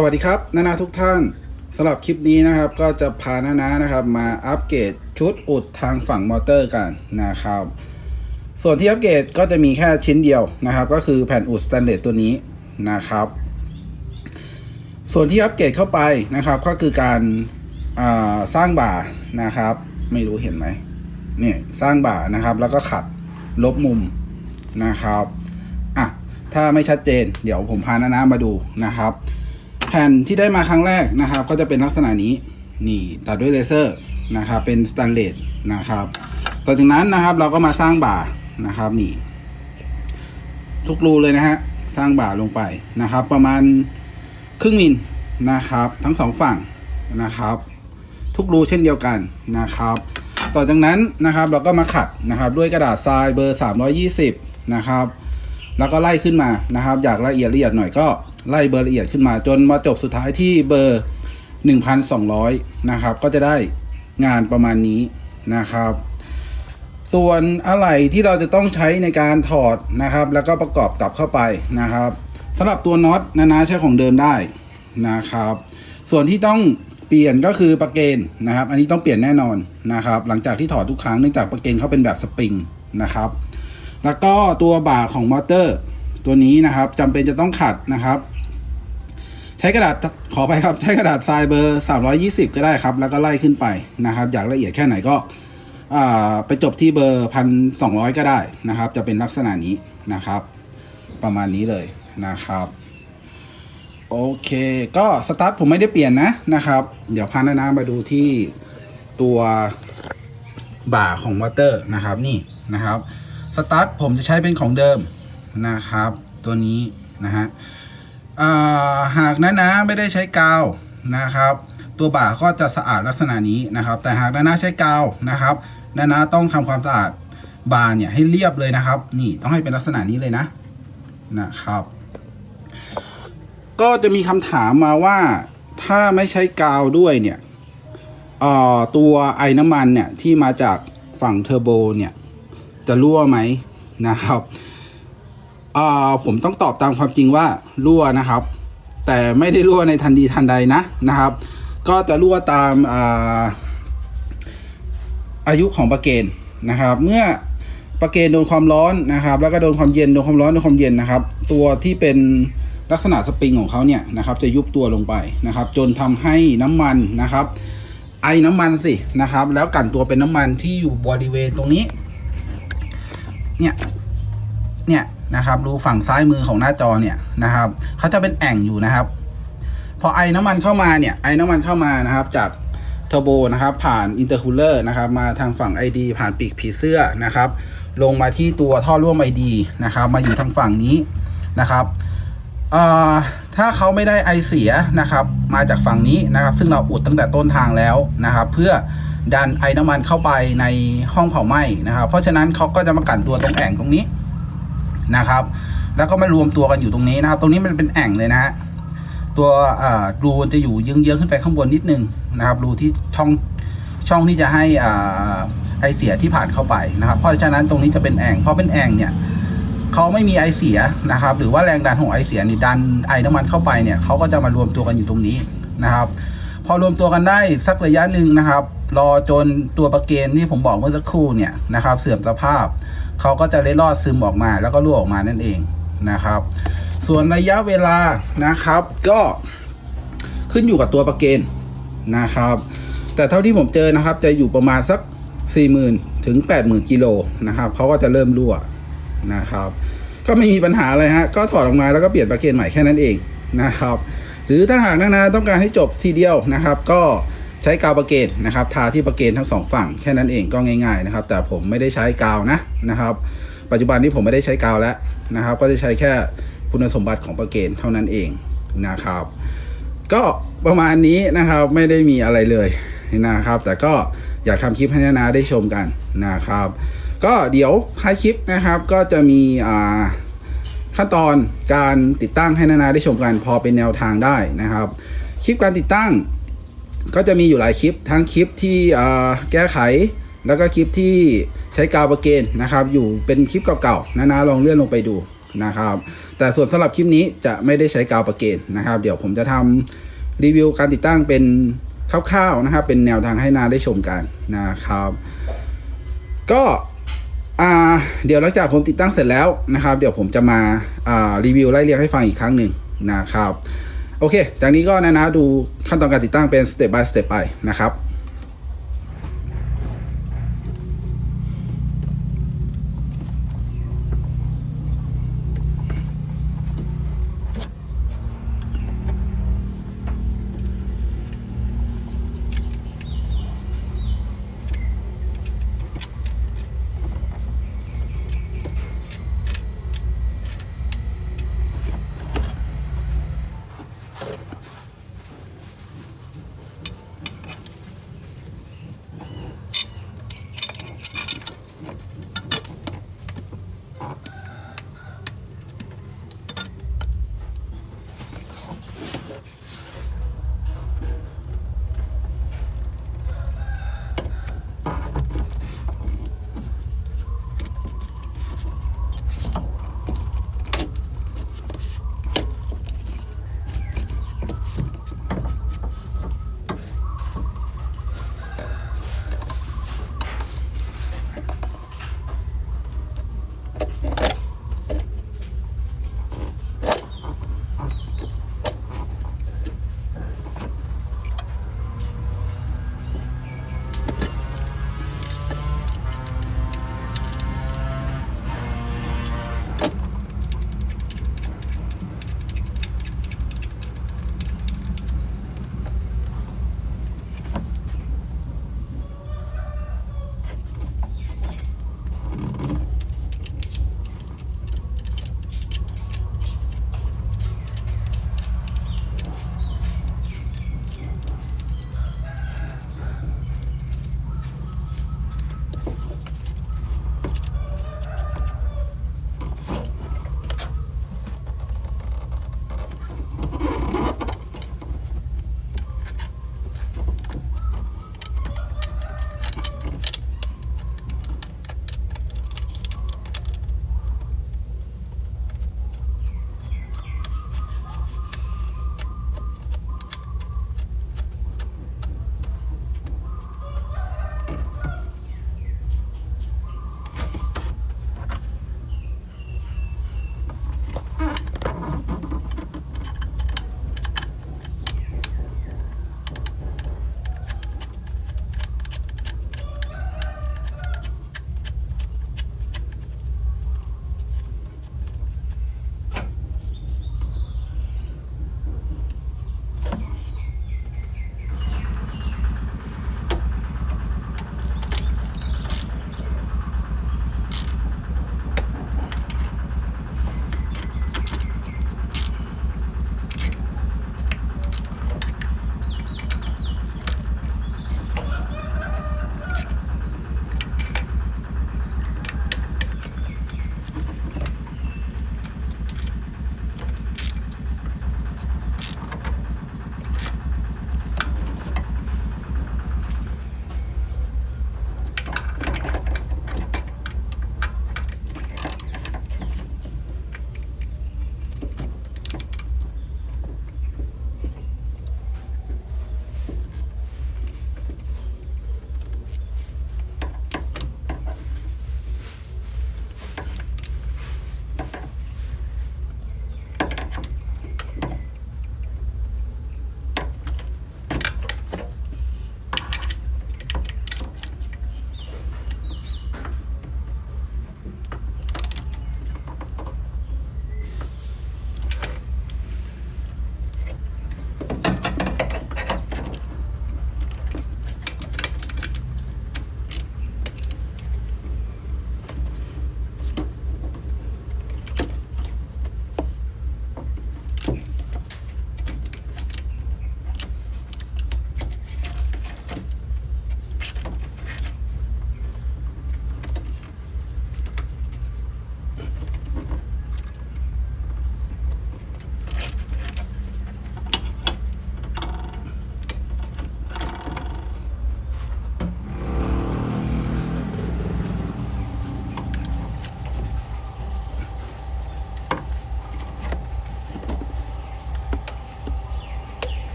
สวัสดีครับนานาทุกท่านสำหรับคลิปนี้นะครับก็จะพานานานะครับมาอัปเกรดชุดอุดทางฝั่งมอเตอร์กันนะครับ ส่วนที่อัปเกรดก็จะมีแค่ชิ้นเดียวนะครับ ก็คือแผ่นอุดสแตนเลสตัวนี้นะครับ ส่วนที่อัปเกรดเข้าไปนะครับก็คือการาสร้างบ่านะครับ ไม่รู้เห็นไหมเนี่ยสร้างบ่านะครับ แล้วก็ขัดลบมุมนะครับอะถ้าไม่ชัดเจน เดี๋ยวผมพานานามาดูนะครับ แผ่นที่ได้มาครั้งแรกนะครับ ก็จะเป็นลักษณะนี้นี่ตัดด้วยเลเซอร์นะครับเป็นสแตนเลสนะครับต่อจากนั้นนะครับเราก็มาสร้างบ่านะครับนี่ ทุกรูเลยนะฮะสร้างบ่าลงไปนะครับ ประมาณครึ่งมิลนะครับ ทั้งสองฝั่งนะครับ ทุกรูเช่นเดียวกันนะครับ ต่อจากนั้นนะครับเราก็มาขัดนะครับด้วยกระดาษทรายเบอร์ 320 นะครับ แล้วก็ไล่ขึ้นมานะครับ อยากละเอียดละเอียดหน่อยก็ ไล่เบอร์ละเอียดขึ้นมา จนมาจบสุดท้ายที่เบอร์ 1,200 นะครับ ก็จะได้งานประมาณนี้นะครับ ส่วนอะไหล่ที่เราจะต้องใช้ในการถอดนะครับ แล้วก็ประกอบกลับเข้าไปนะครับสำหรับตัวน็อตนานาใช้ของเดิมได้นะครับ ส่วนที่ต้องเปลี่ยนก็คือประเกนนะครับ อันนี้ต้องเปลี่ยนแน่นอนนะครับ หลังจากที่ถอดทุกครั้งเนื่องจากประเกนเขาเป็นแบบสปริงนะครับ แล้วก็ตัวบ่าของมอเตอร์ ตัวนี้นะครับจำเป็นจะต้องขัดนะครับ ใช้กระดาษขอไปครับ ใช้กระดาษทรายเบอร์ 320 ก็ได้ครับ แล้วก็ไล่ขึ้นไปนะครับ อยากละเอียดแค่ไหนก็ไปจบที่เบอร์พันสองก็ได้นะครับ จะเป็นลักษณะนี้นะครับ ประมาณนี้เลยนะครับ โอเค ก็สตาร์ทผมไม่ได้เปลี่ยนนะนะครับ เดี๋ยวพานานามาดูที่ตัวบ่าของมอเตอร์นะครับนี่นะครับสตาร์ทผมจะใช้เป็นของเดิมนะครับ ตัวนี้นะฮะ หากนะนะไม่ได้ใช้กาวนะครับ ตัวบ่าก็จะสะอาดลักษณะนี้นะครับ แต่หากนะนะใช้กาวนะครับนะนะต้องทำความสะอาดบ่าเนี่ยให้เรียบเลยนะครับ นี่ต้องให้เป็นลักษณะนี้เลยนะนะครับ ก็จะมีคำถามมาว่าถ้าไม่ใช้กาวด้วยเนี่ยตัวไอ้น้ำมันเนี่ยที่มาจากฝั่งเทอร์โบเนี่ยจะรั่วไหมนะครับ อ่าผมต้องตอบตามความจริงว่ารั่วนะครับ แต่ไม่ได้รั่วในทันทีทันใดนะนะครับ ก็จะรั่วตามอ่าอายุของประเกนนะครับ เมื่อประเกนโดนความร้อนนะครับ แล้วก็โดนความเย็นโดนความร้อนโดนความเย็นนะครับ ตัวที่เป็นลักษณะสปริงของเขาเนี่ยนะครับ จะยุบตัวลงไปนะครับ จนทำให้น้ำมันนะครับ ไอน้ำมันสินะครับ แล้วกันตัวเป็นน้ำมันที่อยู่บริเวณตรงนี้ เนี่ยเนี่ย นะครับดูฝั่งซ้ายมือของหน้าจอเนี่ยนะครับเขาจะเป็นแอ่งอยู่นะครับ พอไอ้น้ำมันเข้ามาเนี่ยไอ้น้ำมันเข้ามานะครับ จากเทอร์โบนะครับ ผ่านอินเตอร์คูลเลอร์นะครับ มาทางฝั่ง ID ผ่านปีกผีเสื้อนะครับ ลงมาที่ตัวท่อร่วม ID นะครับ มาอยู่ทางฝั่งนี้นะครับถ้าเขาไม่ได้ไอเสียนะครับ มาจากฝั่งนี้นะครับ ซึ่งเราอุดตั้งแต่ต้นทางแล้วนะครับ เพื่อดันไอน้ำมันเข้าไปในห้องเผาไหม้นะครับ เพราะฉะนั้นเขาก็จะมากันตัวตรงแอ่งตรงนี้ นะครับ แล้วก็มารวมตัวกันอยู่ตรงนี้นะครับ ตรงนี้มันเป็นแอ่งเลยนะฮะตัวอ่ารูมันจะอยู่เยื้องๆขึ้นไปข้างบนนิดนึงนะครับรูที่ช่องช่องที่จะให้อ่าไอเสียที่ผ่านเข้าไปนะครับ เพราะฉะนั้นตรงนี้จะเป็นแอ่งเพราะเป็นแอ่งเนี่ยเขาไม่มีไอเสียนะครับ หรือว่าแรงดันของไอเสียนี่ดันไอน้ำมันเข้าไปเนี่ยเขาก็จะมารวมตัวกันอยู่ตรงนี้นะครับ พอรวมตัวกันได้สักระยะหนึ่งนะครับ รอจนตัวประเกนที่ผมบอกเมื่อสักครู่เนี่ยนะครับ เสื่อมสภาพ เขาก็จะเล็ดลอดซึมออกมา แล้วก็รั่วออกมานั่นเองนะครับ ส่วนระยะเวลานะครับ ก็ขึ้นอยู่กับตัวประเกนนะครับ แต่เท่าที่ผมเจอนะครับ จะอยู่ประมาณสัก 40,000 ถึง 80,000กิโลนะครับเขาก็จะเริ่มรั่วนะครับ ก็ไม่มีปัญหาอะไรฮะก็ถอดออกมาแล้วก็เปลี่ยนประเกนใหม่แค่นั้นเองนะครับ หรือถ้าหากนานาต้องการให้จบทีเดียวนะครับ ก็ ช้กาวประเกนนะครับ ทาที่ประเกนทั้งสองฝั่งแค่นั้นเองก็ง่ายๆนะครับ แต่ผมไม่ได้ใช้กาวนะนะครับ ปัจจุบันนี้ผมไม่ได้ใช้กาวแล้วนะครับ ก็จะใช้แค่คุณสมบัติของประเกนเท่านั้นเองนะครับ ก็ประมาณนี้นะครับไม่ได้มีอะไรเลยนะครับ แต่ก็อยากทำคลิปให้นานาได้ชมกันนะครับ ก็เดี๋ยวท้ายคลิปนะครับก็จะมีขั้นตอนการติดตั้งให้นานาได้ชมกันพอเป็นแนวทางได้นะครับ คลิปการติดตั้ง ก็จะมีอยู่หลายคลิป ทั้งคลิปที่แก้ไข แล้วก็คลิปที่ใช้กาวประเกนนะครับ อยู่เป็นคลิปเก่าๆนานาลองเลื่อนลงไปดูนะครับ แต่ส่วนสำหรับคลิปนี้จะไม่ได้ใช้กาวประเกนนะครับ เดี๋ยวผมจะทำรีวิวการติดตั้งเป็นคร่าวๆนะครับ เป็นแนวทางให้นาได้ชมกันนะครับ ก็อ่าเดี๋ยวหลังจากผมติดตั้งเสร็จแล้วนะครับ เดี๋ยวผมจะมาอ่ารีวิวไล่เรียงให้ฟังอีกครั้งหนึ่งนะครับ โอเค จากนี้ก็นะนะดูขั้นตอนการติดตั้งเป็นสเต็ป by สเต็ปไปนะครับ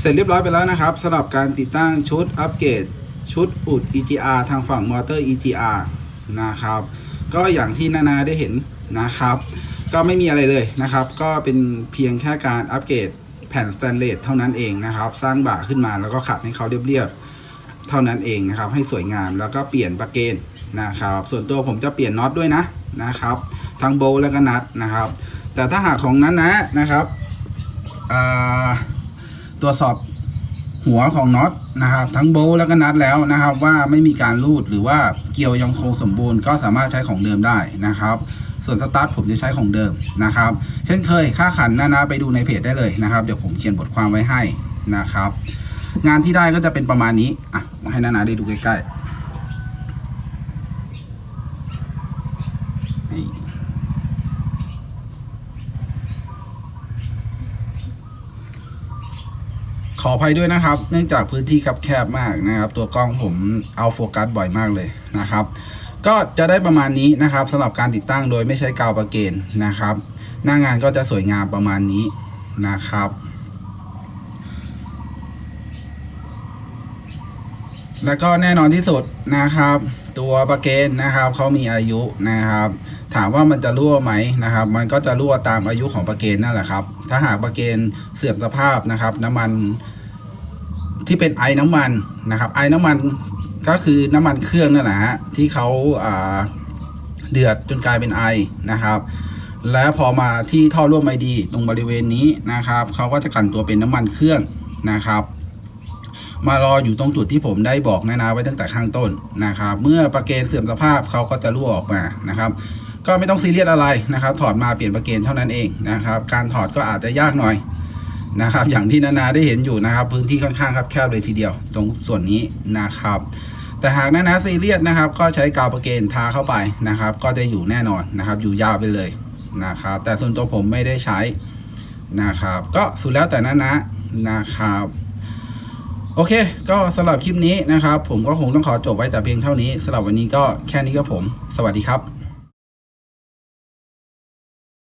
เสร็จเรียบร้อยไปแล้วนะครับสำหรับการติดตั้งชุดอัปเกรดชุดอุด EGR ทางฝั่งมอเตอร์ EGR นะครับ ก็อย่างที่นานาได้เห็นนะครับ ก็ไม่มีอะไรเลยนะครับ ก็เป็นเพียงแค่การอัปเกรดแผ่นสแตนเลสเท่านั้นเองนะครับ สร้างบ่าขึ้นมาแล้วก็ขัดให้เขาเรียบๆเท่านั้นเองนะครับ ให้สวยงามแล้วก็เปลี่ยนประเกนนะครับ ส่วนตัวผมจะเปลี่ยนน็อตด้วยนะนะครับ ทั้งโบและก็นัทนะครับ แต่ถ้าหากของนั้นนะนะครับอ่า ตรวจสอบหัวของน็อตนะครับ ทั้งโบว์แล้วก็นัดแล้วนะครับ ว่าไม่มีการรูดหรือว่าเกี่ยวยังคงสมบูรณ์ก็สามารถใช้ของเดิมได้นะครับ ส่วนสตาร์ทผมจะใช้ของเดิมนะครับ เช่นเคยค่าขันนานาไปดูในเพจได้เลยนะครับ เดี๋ยวผมเขียนบทความไว้ให้นะครับ งานที่ได้ก็จะเป็นประมาณนี้อะให้นานาได้ดูใกล้ๆ ขออภัยด้วยนะครับ เนื่องจากพื้นที่คับแคบมากนะครับ ตัวกล้องผมเอาโฟกัสบ่อยมากเลยนะครับ ก็จะได้ประมาณนี้นะครับสำหรับการติดตั้งโดยไม่ใช้กาวประเกนนะครับ หน้างานก็จะสวยงามประมาณนี้นะครับ แล้วก็แน่นอนที่สุดนะครับ ตัวประเกนนะครับเขามีอายุนะครับ ถามว่ามันจะรั่วไหมนะครับ มันก็จะรั่วตามอายุของประเกนนั่นแหละครับ ถ้าหากประเกนเสื่อมสภาพนะครับ น้ำมันที่เป็นไอน้ำมันนะครับไอน้ำมันก็คือน้ำมันเครื่องนั่นแหละฮะที่เขาอ่าเดือดจนกลายเป็นไอนะครับ และพอมาที่ท่อร่วมไอดีตรงบริเวณนี้นะครับเขาก็จะกลั่นตัวเป็นน้ำมันเครื่องนะครับมารออยู่ตรงจุดที่ผมได้บอกนานาไว้ตั้งแต่ข้างต้นนะครับ เมื่อประเกนเสื่อมสภาพเขาก็จะรั่วออกมานะครับ ก็ไม่ต้องซีเรียสอะไรนะครับ ถอดมาเปลี่ยนประเกนเท่านั้นเองนะครับ การถอดก็อาจจะยากหน่อยนะครับ อย่างที่นานาได้เห็นอยู่นะครับ พื้นที่ค่อนข้างครับแคบเลยทีเดียว ตรงส่วนนี้นะครับ แต่หากนานาซีเรียสนะครับ ก็ใช้กาวประเกนทาเข้าไปนะครับ ก็จะอยู่แน่นอนนะครับ อยู่ยาวไปเลยนะครับ แต่ส่วนตัวผมไม่ได้ใช้นะครับ ก็สุดแล้วแต่นานานะครับโอเค ก็สำหรับคลิปนี้นะครับ ผมก็คงต้องขอจบไว้แต่เพียงเท่านี้สำหรับวันนี้ก็แค่นี้ก็ผม สวัสดีครับ